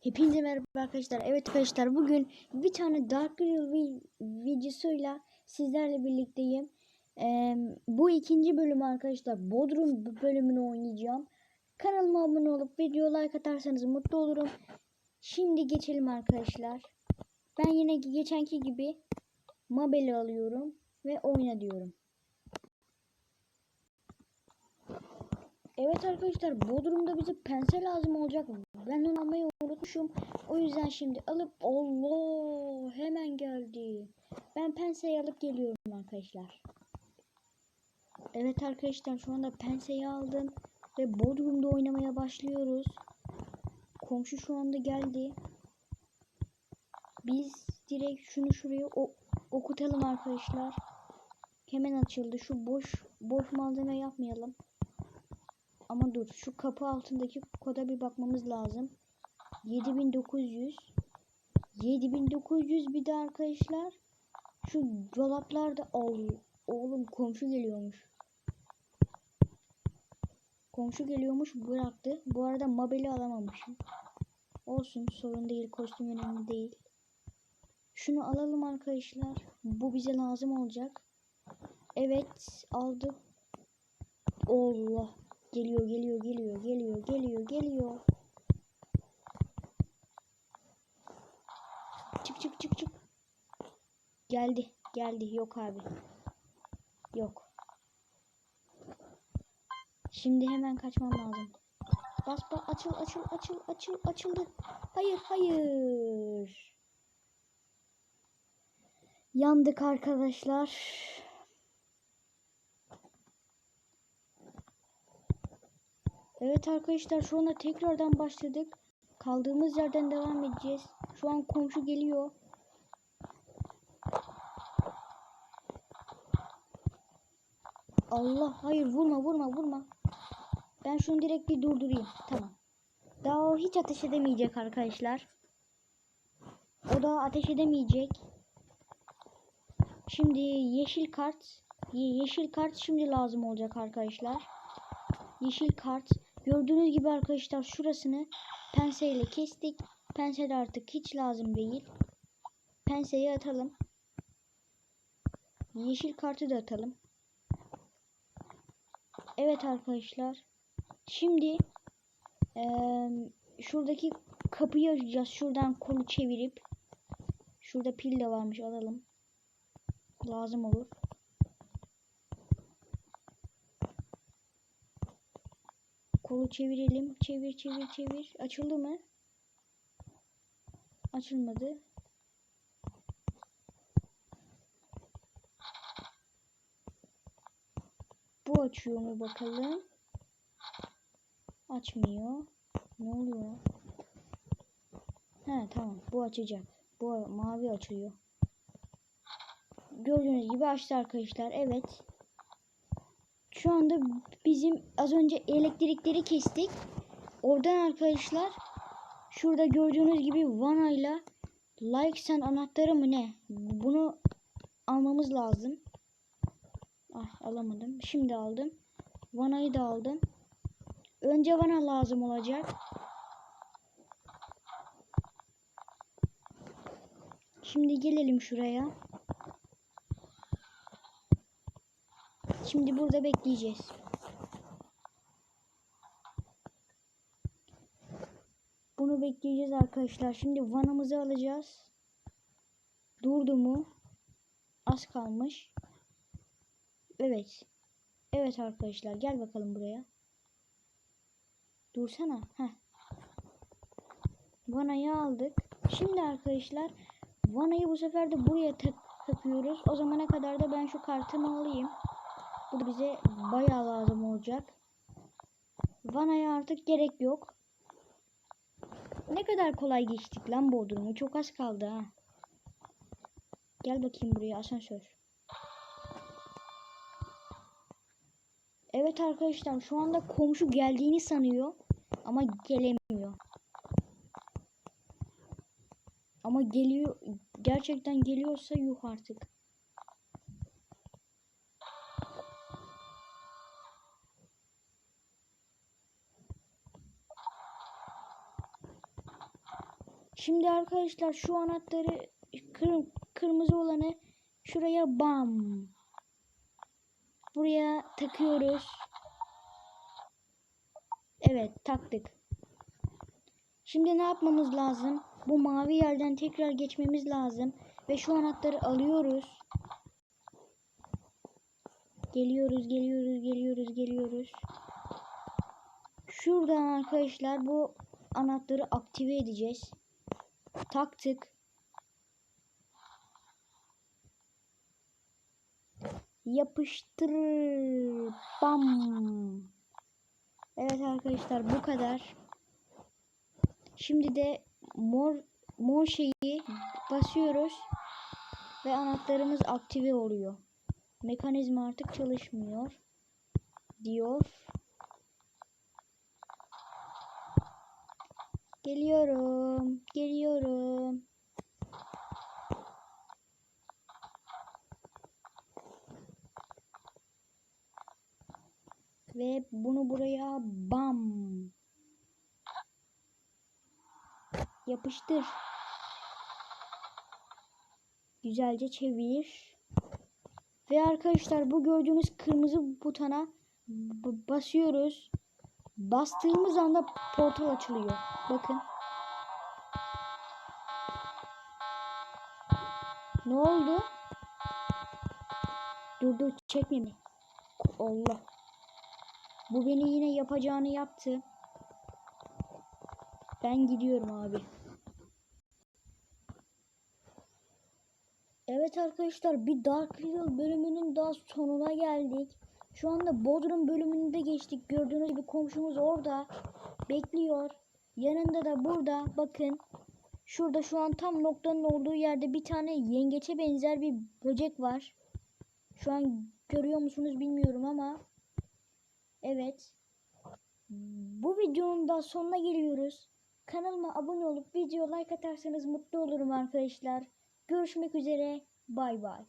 Hepinize merhaba arkadaşlar. Evet arkadaşlar bugün bir tane Dark Real vi- videosuyla sizlerle birlikteyim. Ee, bu ikinci bölüm arkadaşlar. Bodrum bölümünü oynayacağım. Kanalıma abone olup video like atarsanız mutlu olurum. Şimdi geçelim arkadaşlar. Ben yine geçenki gibi Mabel'i alıyorum ve oyna diyorum. Evet arkadaşlar Bodrum'da bize pense lazım olacak. Ben onu almayı unutmuşum. O yüzden şimdi alıp Allah hemen geldi. Ben penseyi alıp geliyorum arkadaşlar. Evet arkadaşlar şu anda penseyi aldım. Ve Bodrum'da oynamaya başlıyoruz. Komşu şu anda geldi. Biz direkt şunu şuraya okutalım arkadaşlar. Hemen açıldı. Şu boş boş malzeme yapmayalım. Ama dur şu kapı altındaki koda bir bakmamız lazım. 7900 7900 bir de arkadaşlar şu dolaplarda Ol, oğlum komşu geliyormuş. Komşu geliyormuş bıraktı. Bu arada Mabel'i alamamışım. Olsun sorun değil kostüm önemli değil. Şunu alalım arkadaşlar. Bu bize lazım olacak. Evet aldık. Allah. Geliyor, geliyor, geliyor, geliyor, geliyor, geliyor. Çık çık çık çık. Geldi, geldi. Yok abi. Yok. Şimdi hemen kaçmam lazım. Bas bas açıl açıl açıl açıl açıldı. Hayır hayır. Yandık arkadaşlar. Evet arkadaşlar şu anda tekrardan başladık. Kaldığımız yerden devam edeceğiz. Şu an komşu geliyor. Allah hayır vurma vurma vurma. Ben şunu direkt bir durdurayım. Tamam. Daha o hiç ateş edemeyecek arkadaşlar. O da ateş edemeyecek. Şimdi yeşil kart. Ye- Yeşil kart şimdi lazım olacak arkadaşlar. Yeşil kart. Gördüğünüz gibi arkadaşlar şurasını penseyle kestik. Pense de artık hiç lazım değil. Penseyi atalım. Yeşil kartı da atalım. Evet arkadaşlar. Şimdi eee, şuradaki kapıyı açacağız. Şuradan kolu çevirip şurada pil de varmış alalım. Lazım olur. Kolu çevirelim. Çevir çevir çevir. Açıldı mı? Açılmadı. Bu açıyor mu bakalım? Açmıyor. Ne oluyor? He tamam. Bu açacak. Bu mavi açıyor. Gördüğünüz gibi açtı arkadaşlar. Evet. Şu anda bizim az önce elektrikleri kestik. Oradan arkadaşlar şurada gördüğünüz gibi vanayla like sen anahtarı mı ne? Bunu almamız lazım. Ah alamadım. Şimdi aldım. Vanayı da aldım. Önce vana lazım olacak. Şimdi gelelim şuraya. Şimdi burada bekleyeceğiz. Bunu bekleyeceğiz arkadaşlar. Şimdi vanamızı alacağız. Durdu mu? Az kalmış. Evet. Evet arkadaşlar gel bakalım buraya. Dursana. Heh. Vanayı aldık. Şimdi arkadaşlar vanayı bu sefer de buraya tak takıyoruz. O zamana kadar da ben şu kartımı alayım. Da bize bayağı lazım olacak. Vana'ya artık gerek yok. Ne kadar kolay geçtik lan Bodrum'u. Çok az kaldı ha. Gel bakayım buraya asansör. Evet arkadaşlar şu anda komşu geldiğini sanıyor. Ama gelemiyor. Ama geliyor. Gerçekten geliyorsa yuh artık. Şimdi arkadaşlar şu anahtarı kır- kırmızı olanı şuraya bam. Buraya takıyoruz. Evet taktık. Şimdi ne yapmamız lazım? Bu mavi yerden tekrar geçmemiz lazım. Ve şu anahtarı alıyoruz. Geliyoruz, geliyoruz, geliyoruz, geliyoruz. Şuradan arkadaşlar bu anahtarı aktive edeceğiz. Taktık. Yapıştır. Bam. Evet arkadaşlar bu kadar. Şimdi de mor mor şeyi basıyoruz ve anahtarımız aktive oluyor. Mekanizma artık çalışmıyor diyor. Geliyorum, geliyorum. Ve bunu buraya bam yapıştır. Güzelce çevir. Ve arkadaşlar bu gördüğünüz kırmızı butona basıyoruz. Bastığımız anda portal açılıyor. Bakın. Ne oldu? Dur dur. Allah. Bu beni yine yapacağını yaptı. Ben gidiyorum abi. Evet arkadaşlar bir Dark Riddle bölümünün daha sonuna geldik. Şu anda Bodrum bölümünde geçtik. Gördüğünüz gibi komşumuz orada bekliyor. Yanında da burada bakın. Şurada şu an tam noktanın olduğu yerde bir tane yengeçe benzer bir böcek var. Şu an görüyor musunuz bilmiyorum ama. Evet. Bu videonun da sonuna geliyoruz. Kanalıma abone olup video like atarsanız mutlu olurum arkadaşlar. Görüşmek üzere. Bay bay.